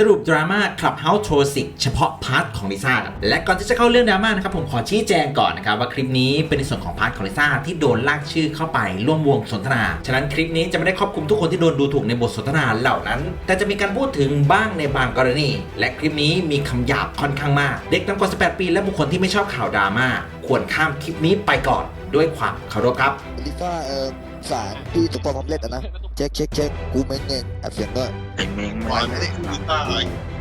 สรุปดราม่า Clubhouse Toxic เฉพาะพาร์ทของลิซ่าครับและก่อนที่จะเข้าเรื่องดราม่านะครับผมขอชี้แจงก่อนนะครับว่าคลิปนี้เป็นในส่วนของพาร์ทของลิซ่าที่โดนลากชื่อเข้าไปร่วมวงสนทนา ฉะนั้นคลิปนี้จะไม่ได้ครอบคลุมทุกคนที่โดนดูถูกในบทสนทนาเหล่านั้น แต่จะมีการพูดถึงบ้างในบางกรณี และคลิปนี้มีคำหยาบค่อนข้างมาก เด็กต่ำกว่า 18 ปี และบุคคลที่ไม่ชอบข่าวดราม่าควรข้ามคลิปนี้ไปก่อนด้วยความเคารพครับลิซ่าเออ สารที่ตุกปอมเล็ดอะนะ เช็คเช็คเช็คกูเม้งเองอัดเสียงด้วยไอ้เม้งปล่อยไม่ได้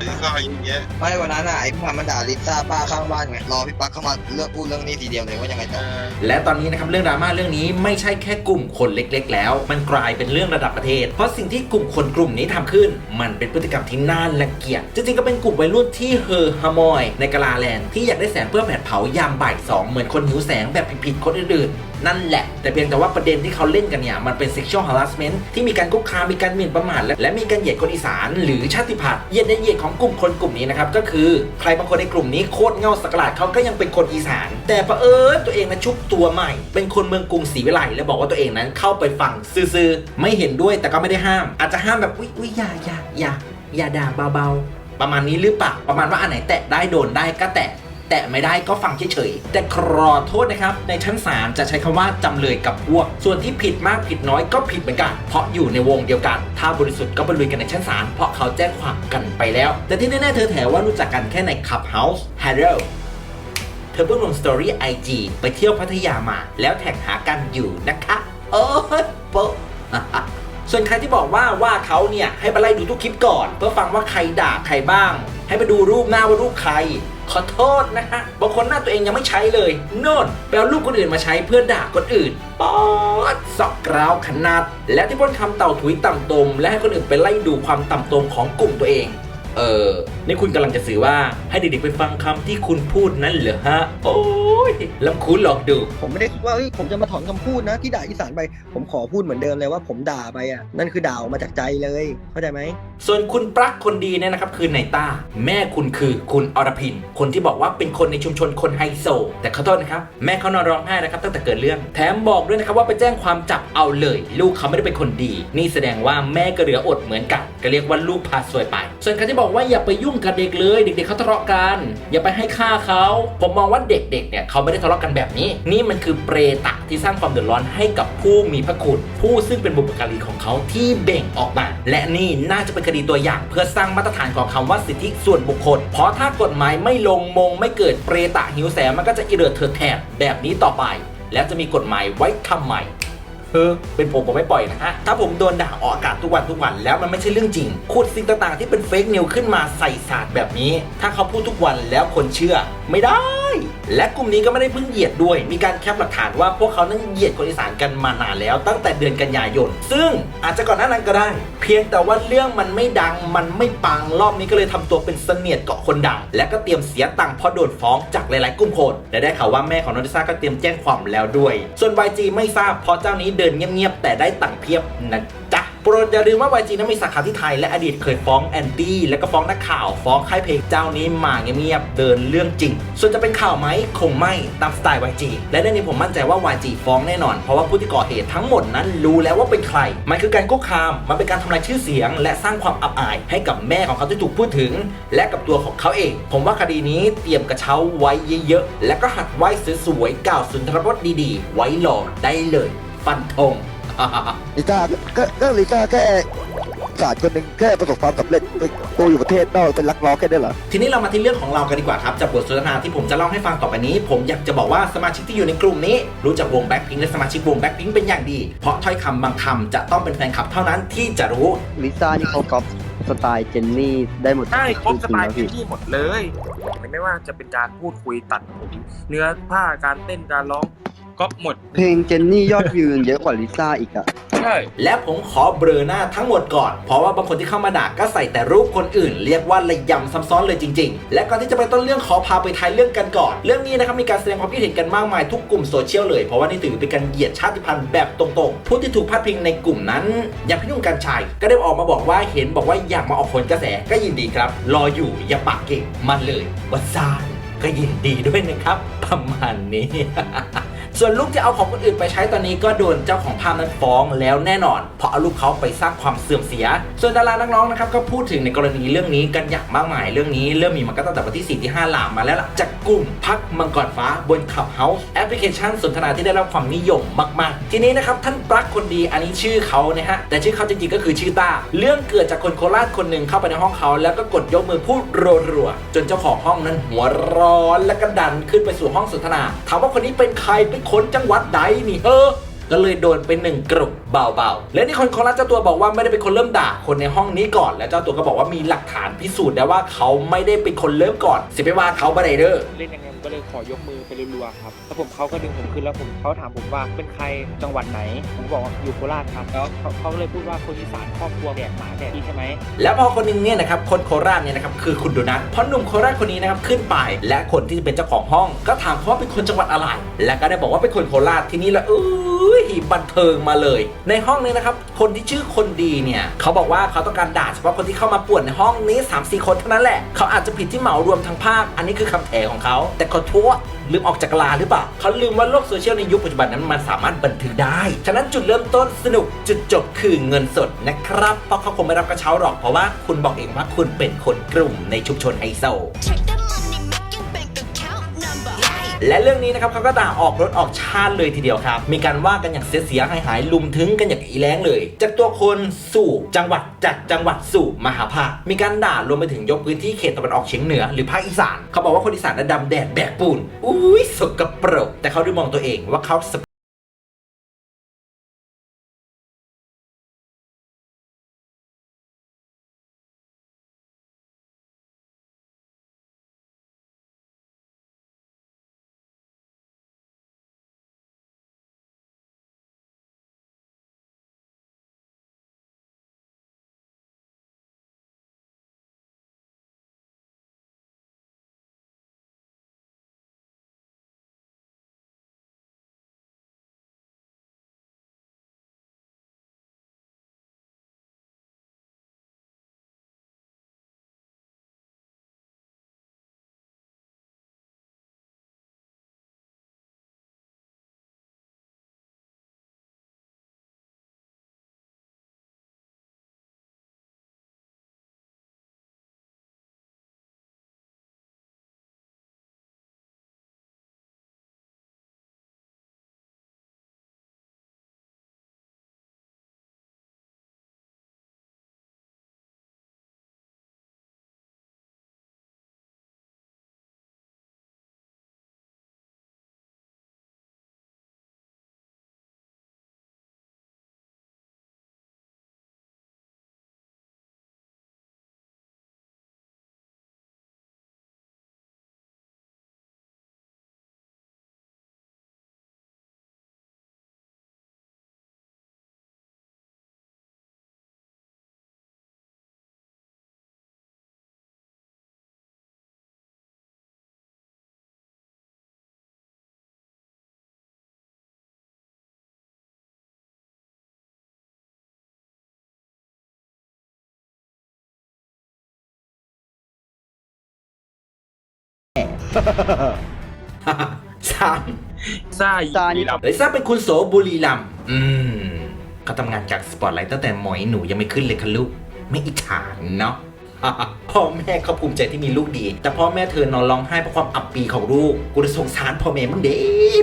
ลิซ่าลิซ่าอย่างเงี้ยไม่วันนั้นอะไอ้พวกมันด่าลิซ่าป้าข้างบ้านไงรอพี่ปักเข้ามาเลือกพูดเรื่องนี้ทีเดียวเลยว่ายังไงต่อและตอนนี้นะครับเรื่องดราม่าเรื่องนี้ไม่ใช่แค่กลุ่มคนเล็ก ๆ แล้ว มันกลายเป็นเรื่องระดับประเทศ เพราะสิ่งที่กลุ่มคนกลุ่มนี้ทำขึ้น มันเป็นพฤติกรรมที่น่ารังเกียจจริงๆก็เป็นกลุ่มวัยรุ่นที่เฮอฮามอย ในกาลาแลนด์ที่อยากได้แสงเพื่อแผดเผายามบ่ายสองเหมือนคนหิวแสงแบบผิดๆคนอื่นๆนั่นแหละ แต่เพียงแต่ว่าประเด็นที่เขาเล่นกันเนี่ยมันเป็น sexual harassment ที่มีการคุกคามมีการหมิ่นประมาทและและมีการเหยียดคนอีสาน หรือชาติพันธุ์เหยียดในเหยียดของกลุ่มคนกลุ่มนี้นะครับก็คือใครบางคนในกลุ่มนี้โคตรเงาสักหลาดเขาก็ยังเป็นคนอีสาน แต่เผอิญตัวเองนะชุบตัวใหม่ เป็นคนเมืองกรุงศรีวิไลและบอกว่าตัวเองนั้นเข้าไปฟังซื่อๆไม่เห็นด้วยแต่ก็ไม่ได้ห้าม อาจจะห้ามแบบอุ้ยอุ้ยอย่าอย่าอย่าอย่าด่าเบาๆประมาณนี้หรือเปล่าประมาณว่าอันไหนแตะได้โดนได้ก็แตะ แตะไม่ได้ก็ฟังเฉยๆแต่ขอโทษนะครับ ในชั้นศาลจะใช้คำว่าจำเลยกับพวก ส่วนที่ผิดมากผิดน้อยก็ผิดเหมือนกัน เพราะอยู่ในวงเดียวกัน ถ้าบริสุทธิ์ก็ไปลุยกันในชั้นศาลเพราะเขาแจ้งความกันไปแล้ว แต่ที่แน่ๆเธอแถว่ารู้จักกันแค่ใน Clubhouse Hello เธอเพิ่งลงสตอรี่ไอจีไปเที่ยวพัทยามาแล้วแท็กหากันอยู่นะคะโอ้ยโป๊ะส่วนใครที่บอกว่าว่าเขาเนี่ยให้ไปไล่ดูทุกคลิปก่อน เพื่อฟังว่าใครด่าใครบ้าง ให้ไปดูรูปหน้าว่ารูปใคร ขอโทษนะฮะ บางคนหน้าตัวเองยังไม่ใช้เลย โน่นแปลรูปคนอื่นมาใช้เพื่อด่าคนอื่น ป๊อดสอกกราวขนาด และที่พ้นคำเต่าถุยต่ำตม และให้คนอื่นไปไล่ดูความต่ำตมของกลุ่มตัวเอง เออ นี่คุณกำลังจะสื่อว่าให้เด็กๆไปฟังคำที่คุณพูดนั้นเหรอฮะ โอ้ยลำคุ้นหลอกดู ผมไม่ได้คิดว่าเฮ้ยผมจะมาถอนคำพูดนะที่ด่าอีสานไป ผมขอพูดเหมือนเดิมเลยว่าผมด่าไปอะ นั่นคือด่าออกมาจากใจเลย เข้าใจไหม ส่วนคุณปลั๊กคนดีเนี่ยนะครับ คือไนต้า แม่คุณคือคุณอรพิน คนที่บอกว่าเป็นคนในชุมชนคนไฮโซ แต่ขอโทษนะครับ แม่เขานอนร้องไห้นะครับตั้งแต่เกิดเรื่อง แถมบอกด้วยนะครับว่าไปแจ้งความจับเอาเลย ลูกเขาไม่ได้เป็นคนดี นี่แสดงว่าแม่ก็เหลืออดเหมือนกัน ก็เรียกว่าลูกพาซวยไป ส่วนใครที่บอกอกว่าอย่าไปยุ่งกับเด็กเลย เด็กๆเขาทะเลาะกัน อย่าไปให้ค่าเขาผมมองว่าเด็กๆเนี่ยเขาไม่ได้ทะเลาะกันแบบนี้ นี่มันคือเปรตะที่สร้างความเดือดร้อนให้กับผู้มีพระคุณผู้ซึ่งเป็นบุพการีของเขาที่เบ่งออกมา และนี่น่าจะเป็นคดีตัวอย่าง เพื่อสร้างมาตรฐานของคำว่าสิทธิส่วนบุคคล เพราะถ้ากฎหมายไม่ลงมงไม่เกิดเปรตะหิวแสมันก็จะอิเริดเถิดแถบแบบนี้ต่อไป แล้วจะมีกฎหมายไว้ทำไม เออเป็นผมผมไม่ปล่อยนะฮะถ้าผมโดนด่าออกอากาศทุกวันทุกวัน แล้วมันไม่ใช่เรื่องจริงขุดสิ่งต่างๆ ที่เป็นเฟกนิวขึ้นมาใส่ศาสตร์แบบนี้ ถ้าเขาพูดทุกวันแล้วคนเชื่อไม่ได้ และกลุ่มนี้ก็ไม่ได้เพิ่งเหยียดด้วย มีการแคปหลักฐานว่าพวกเขานั้นเหยียดคนอีสานกันมานานแล้วตั้งแต่เดือนกันยายน ซึ่งอาจจะก่อนหน้านั้นก็ได้ เพียงแต่ว่าเรื่องมันไม่ดัง มันไม่ปัง รอบนี้ก็เลยทำตัวเป็นเสนียดเกาะคนดัง และก็เตรียมเสียตังค์เพราะโดนฟ้องจากหลายๆกลุ่มคน และได้ข่าวว่าแม่ของนนทิซ่าก็เตรียมแจ้งความแล้วด้วย ส่วน YG ไม่ทราบเพราะเจ้านี้เดินเงียบๆแต่ได้ตังค์เพียบนะ โปรดอย่าลืมว่า YG นั้นมีสาขาที่ไทยและอดีตเคยฟ้องแอนตี้แล้วก็ฟ้องนักข่าวฟ้องค่ายเพลงเจ้านี้มาเงียบๆเดินเรื่องจริง ส่วนจะเป็นข่าวไหมคงไม่ตามสไตล์ YG และเรื่องนี้ผมมั่นใจว่า YG ฟ้องแน่นอน เพราะว่าผู้ที่ก่อเหตุทั้งหมดนั้นรู้แล้วว่าเป็นใคร มันคือการคุกคาม มันเป็นการทำลายชื่อเสียง และสร้างความอับอายให้กับแม่ของเขาที่ถูกพูดถึง และกับตัวของเขาเอง ผมว่าคดีนี้เตรียมกระเช้าไว้เยอะๆและก็หัดไว้สวยๆกล่าวสุนทรพจน์ดีๆ ไว้รอได้เลย ฟันธง ลิซ่าก็ก็ก็ลิซ่าแค่สารคนหนึ่งแค่ประสบความสำเร็จไปโตอยู่ประเทศนอกเป็นลักล้อแค่ได้เหรอ ทีนี้เรามาที่เรื่องของเรากันดีกว่าครับจากบทสนทนาที่ผมจะเล่าให้ฟังต่อไปนี้ ผมอยากจะบอกว่าสมาชิกที่อยู่ในกลุ่มนี้ รู้จักวงแบ็คพิงและสมาชิกวงแบ็คพิงเป็นอย่างดี เพราะถ้อยคำบางคำจะต้องเป็นแฟนคลับเท่านั้นที่จะรู้ ลิซ่านี่เขาก๊อปสไตล์เจนนี่ได้หมดใช่ครบสไตล์จริที่งๆนี่หมดเลย ไม่ว่าจะเป็นการพูดคุยตัดผมเนื้อผ้าการเต้นการร้อง ก็หมด เพลงเจนนี่ยอดวิวยังเยอะกว่าลิซ่าอีกอะใช่ และผมขอเบลอหน้าทั้งหมดก่อน เพราะว่าบางคนที่เข้ามาด่าก็ใส่แต่รูปคนอื่น เรียกว่าระยำซ้ำซ้อนเลยจริง ๆ และก่อนที่จะไปต้นเรื่องขอพาไปทายเรื่องกันก่อน เรื่องนี้นะครับมีการแสดงความคิดเห็นกันมากมายทุกกลุ่มโซเชียลเลย เพราะว่านี่ถือเป็นการเหยียดชาติพันธุ์แบบตรงๆ ผู้ที่ถูกพาดพิงในกลุ่มนั้น อย่างพี่นุ่งกัญชัยก็ได้ออกมาบอกว่าเห็นบอกว่าอยากมาออกผลกระแสก็ยินดีครับ รออยู่อย่าปากเก่งมันเลยวัซานก็ยินดีด้วยนะครับ ประมาณนี้ ส่วนรูปที่เอาของคนอื่นไปใช้ตอนนี้ก็โดนเจ้าของภาพนั้นฟ้องแล้วแน่นอน เพราะเอารูปเขาไปสร้างความเสื่อมเสีย ส่วนดารานักร้องนะครับก็พูดถึงในกรณีเรื่องนี้กันอย่างมากมายเรื่องนี้เริ่มมีมาก็ตั้งแต่วันที่4ที่5หลามมาแล้วล่ะจากกลุ่มพักมังกรฟ้าบน Clubhouse แอปพลิเคชันสนทนาที่ได้รับความนิยมมาก ๆ ทีนี้นะครับท่านปลั๊กคนดีอันนี้ชื่อเขานะฮะแต่ชื่อเขาจริงๆก็คือชื่อต้า เรื่องเกิดจากคนโคราชคนหนึ่งเข้าไปในห้องเขาแล้วก็กดยกมือพูดรัวๆจนเจ้าของห้องนั้นหัวร้อนและก็ดันขึ้นไปสู่ห้องสนทนาถามว่าคนนี้เป็นใครเป็นคนจังหวัดใดนี่เออ ก็เลยโดนเป็นหนึ่งกรุบเบาๆ และนี่คนโคราชเจ้าตัวบอกว่าไม่ได้เป็นคนเริ่มด่าคนในห้องนี้ก่อน และเจ้าตัวก็บอกว่ามีหลักฐานพิสูจน์ได้ว่าเขาไม่ได้เป็นคนเริ่มก่อนเสียไปว่าเขาบัไดเดอร์เล่นยังไงผมก็เลยขอยกมือไปรัวๆครับ แล้วผมเขาก็ดึงผมขึ้นแล้วผมเขาถามผมว่าเป็นใครจังหวัดไหน ผมบอกว่าอยู่โคราชครับแล้วเขาเขาก็เลยพูดว่าคนอีสานครอบครัวแดกหมาแดกพี่ใช่ไหมแล้วพอคนหนึงเนี่ยนะครับคนโคราชเนี่ยนะครับคือคุณโดนัทเพราะหนุ่มโคราชคนนี้นะครับขึ้นไป และคนที่เป็นเจ้าของห้อง ก็ถามเขาว่าเป็นคนจังหวัดอะไร และก็ได้บอกว่าเป็นคนโคราชทีนี้ละเอ้ยบันเทิงมาเลย ในห้องนี้นะครับคนที่ชื่อคนดีเนี่ยเขาบอกว่าเขาต้องการด่าเฉพาะคนที่เข้ามาป่วนในห้องนี้ 3 4 คนเท่านั้นแหละเขาอาจจะผิดที่เหมารวมทั้งภาค อันนี้คือคำแถของเขา แต่ขอโทษลืมออกจากลาหรือเปล่าเขาลืมว่าโลกโซเชียลในยุคปัจจุบันนั้นมันสามารถบันทึกได้ ฉะนั้นจุดเริ่มต้นสนุกจุดจบคือเงินสดนะครับเพราะเขาคงไม่รับกระเช้าหรอกเพราะว่าคุณบอกเองว่าคุณเป็นคนกลุ่มในชุมชนไฮโซ และเรื่องนี้นะครับเขาก็ต่างออกรถออกชาติเลยทีเดียวครับ มีการว่ากันอย่างเสียเสียหายหายลุมถึงกันอย่างอีแรงเลย จากตัวคนสู่จังหวัดจากจังหวัดสู่มหาภาค มีการด่ารวมไปถึงยกพื้นที่เขตตะวันออกเฉียงเหนือหรือภาคอีสาน เขาบอกว่าคนอีสานน่ะดำแดดแบกปูน อุ้ยสกปรก แต่เขาดูมองตัวเองว่าเขา สสามซ่าซ่านี่ครับเลยทราบเป็นคุณโสบุรีรัมย์อืมเขาทำงานจากสปอตไลท์ตั้งแต่หมอยหนูยังไม่ขึ้นเลยค่ะลูก ไม่อิจฉาเนาะ พ่อแม่เขาภูมิใจที่มีลูกดี แต่พ่อแม่เธอนอนร้องไห้เพราะความอับปีของลูก กูจะสงสารพ่อแม่มึงเด้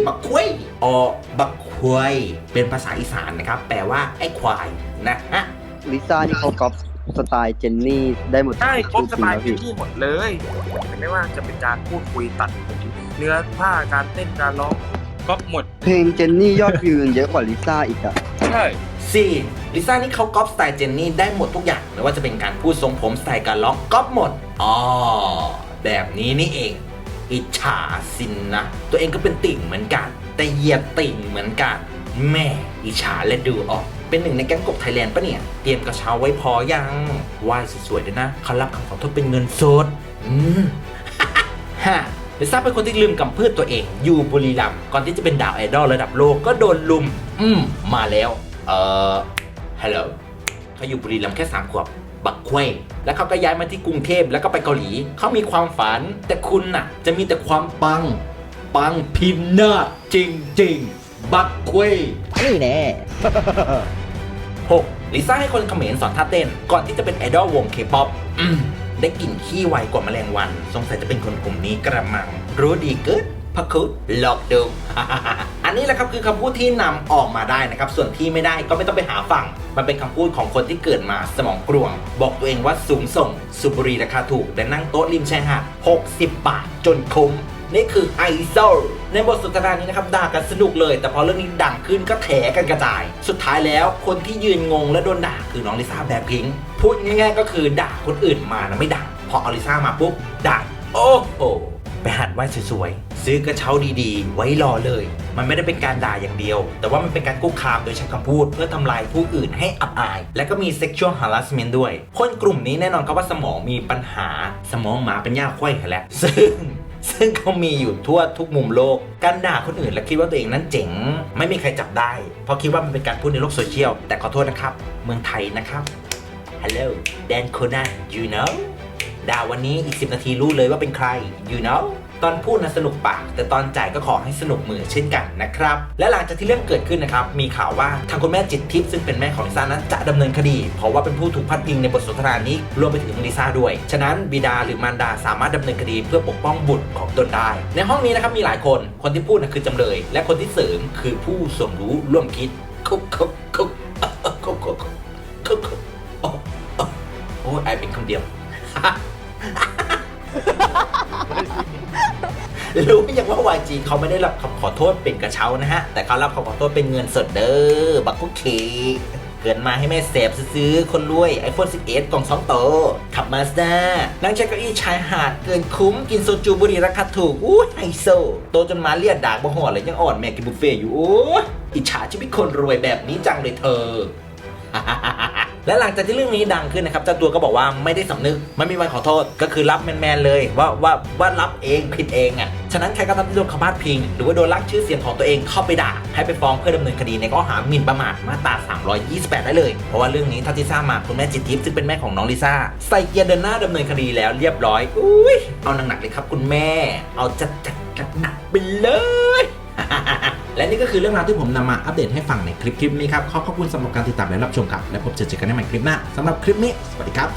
บักควยออบักควยเป็นภาษาอีสานนะครับ แปลว่าไอ้ควายนะฮะ ลิซ่านี่เขาก๊อป สไตล์เจนนี่ได้หมดใช่ครบสไตล์จริที่งๆแล้วพี่นี่หมดเลยไม่ว่าจะเป็นการพูดคุยตัดผมเนื้อผ้าการเต้นการร้องก็หมด เพลงเจนนี่ยอดวิวยังเยอะกว่าลิซ่าอีกอะใช่ 4. ลิซ่านี่เขาก๊อปสไตล์เจนนี่ได้หมดทุกอย่างไม่ว่าจะเป็นการพูดทรงผมสไตล์การร้องก๊อปหมดอ๋อแบบนี้นี่เองอิจฉาสินนะ ตัวเองก็เป็นติ่งเหมือนกัน แต่เหยียบติ่งเหมือนกัน แม่อิจฉาและดูออก เป็นหนึ่งในแก๊งกบไทยแลนด์ปะเนี่ย เตรียมกระเช้าไว้พอยังไหว้สวยๆด้วยนะเขารับคำขอโทษเป็นเงินสดอืมฮะลิซ่าเป็นคนที่ลืมกำพืชตัวเอง อยู่บุรีรัมย์ก่อนที่จะเป็นดาวไอดอลระดับโลกก็โดนลุม อืม มาแล้ว เอ่อฮัลโหลเขาอยู่บุรีรัมย์แค่สามขวบบักควยแล้วเขาก็ย้ายมาที่กรุงเทพแล้วก็ไปเกาหลี เขามีความฝัน แต่คุณน่ะ จะมีแต่ความปัง ปังพินาศจริง ๆ บักเควนี่แน่ 6. ลิซ่าให้คนเขมรสอนท่าเต้น ก่อนที่จะเป็นไอดอลวงเคป๊อปได้กลิ่นขี้ไวกว่าแมลงวัน สงสัยจะเป็นคนกลุ่มนี้กระมัง รู้ดีเกิดพักคุดหลอกดูอันนี้แหละครับคือคำพูดที่นำออกมาได้นะครับ ส่วนที่ไม่ได้ก็ไม่ต้องไปหาฟัง มันเป็นคำพูดของคนที่เกิดมาสมองกรวง บอกตัวเองว่าสูงส่งสุบรีราคาถูก แต่นั่งโต๊ะริมชายหาด 60 บาทจนคุ้ม นี่คือไอโซ ในบทสนทนานี้นะครับด่ากันสนุกเลย แต่พอเรื่องนี้ดังขึ้นก็แถกันกระจาย สุดท้ายแล้วคนที่ยืนงงและโดนด่าคือน้องลิซ่าแบล็คพิงพูดง่ายๆก็คือด่าคนอื่นมานะไม่ดังพออลิซ่ามาปุ๊บดังโอ้โหไปหัดไหว้สวยๆ ซื้อกระเช้าดีๆ ไว้รอเลย มันไม่ได้เป็นการด่าอย่างเดียว แต่ว่ามันเป็นการคุกคามโดยใช้คำพูด เพื่อทำลายผู้อื่นให้อับอาย และก็มี sexual harassment ด้วย คนกลุ่มนี้แน่นอนครับว่าสมองมีปัญหาสมองหมาเป็นหญ้าควายแหละซึ่ง ซึ่งเขามีอยู่ทั่วทุกมุมโลก การด่าคนอื่นและคิดว่าตัวเองนั้นเจ๋ง ไม่มีใครจับได้ เพราะคิดว่ามันเป็นการพูดในโลกโซเชียล แต่ขอโทษนะครับ เมืองไทยนะครับ Hello Dan Conan you know ด่าวันนี้อีก 10 นาทีรู้เลยว่าเป็นใคร you know ตอนพูดนะสนุกปากแต่ตอนจ่ายก็ขอให้สนุกมือเช่นกันนะครับ และหลังจากที่เรื่องเกิดขึ้นนะครับ มีข่าวว่าทางคุณแม่จิตทิพย์ซึ่งเป็นแม่ของลิซ่านั้นจะดำเนินคดี เพราะว่าเป็นผู้ถูกพัดพิงในบทสนทนานี้รวมไปถึงลิซ่าด้วย ฉะนั้นบิดาหรือมารดาสามารถดำเนินคดีเพื่อปกป้องบุตรของตนได้ ในห้องนี้นะครับมีหลายคน คนที่พูดนะคือจำเลย และคนที่เสริมคือผู้สมรู้ร่วมคิดคุกคุกคุกคุกคุกคุกคุกโอ้โอ้โอ้ยไอเป็นคนเดียว รู้ยังว่า YG เขาไม่ได้รับคำขอโทษเป็นกระเช้านะฮะ แต่เขารับคำขอโทษเป็นเงินสดเด้อ บักคุกเคเกินมาให้แม่เสพซื้อคนรวย iPhone 11 กล่อง2โต ขับมาสด้านั่งใช้เก้าอี้ชายหาดเกินคุ้ม กินโซจูบุหรี่ราคาถูก อู้ไฮโซ โตจนมาเลียดดากบ่หอดเลยยังอ่อนแม่กินบุฟเฟ่อยู่ โอ้ยอิจฉาชีวิตคนรวยแบบนี้จังเลยเธอ และหลังจากที่เรื่องนี้ดังขึ้นนะครับเจ้าตัวก็บอกว่าไม่ได้สำนึกไม่มีวันขอโทษก็คือรับแมนๆเลยว่าว่าว่ารับเองผิดเองอะฉะนั้นใครก็ตามที่โดนคำพาดพิง หรือว่าโดนลักชื่อเสียงของตัวเองเข้าไปด่า ให้ไปฟ้องเพื่อดำเนินคดีในข้อหาหมิ่นประมาทมาตรา 328 ได้เลย เพราะว่าเรื่องนี้ถ้าที่ทราบมาคุณแม่จิตทิพย์ซึ่งเป็นแม่ของน้องลิซ่าใส่เกียร์เดินหน้าดำเนินคดีแล้วเรียบร้อยอุ้ยเอาหนักๆเลยครับคุณแม่ เอาจัดจัดจัดหนักไปเลย และนี่ก็คือเรื่องราวที่ผมนำมาอัปเดตให้ฟังในคลิปคลิปนี้ครับขอขอบคุณสำหรับการติดตามและรับชมครับและพบเจอกันในใหม่คลิปหน้าสำหรับคลิปนี้สวัสดีครับ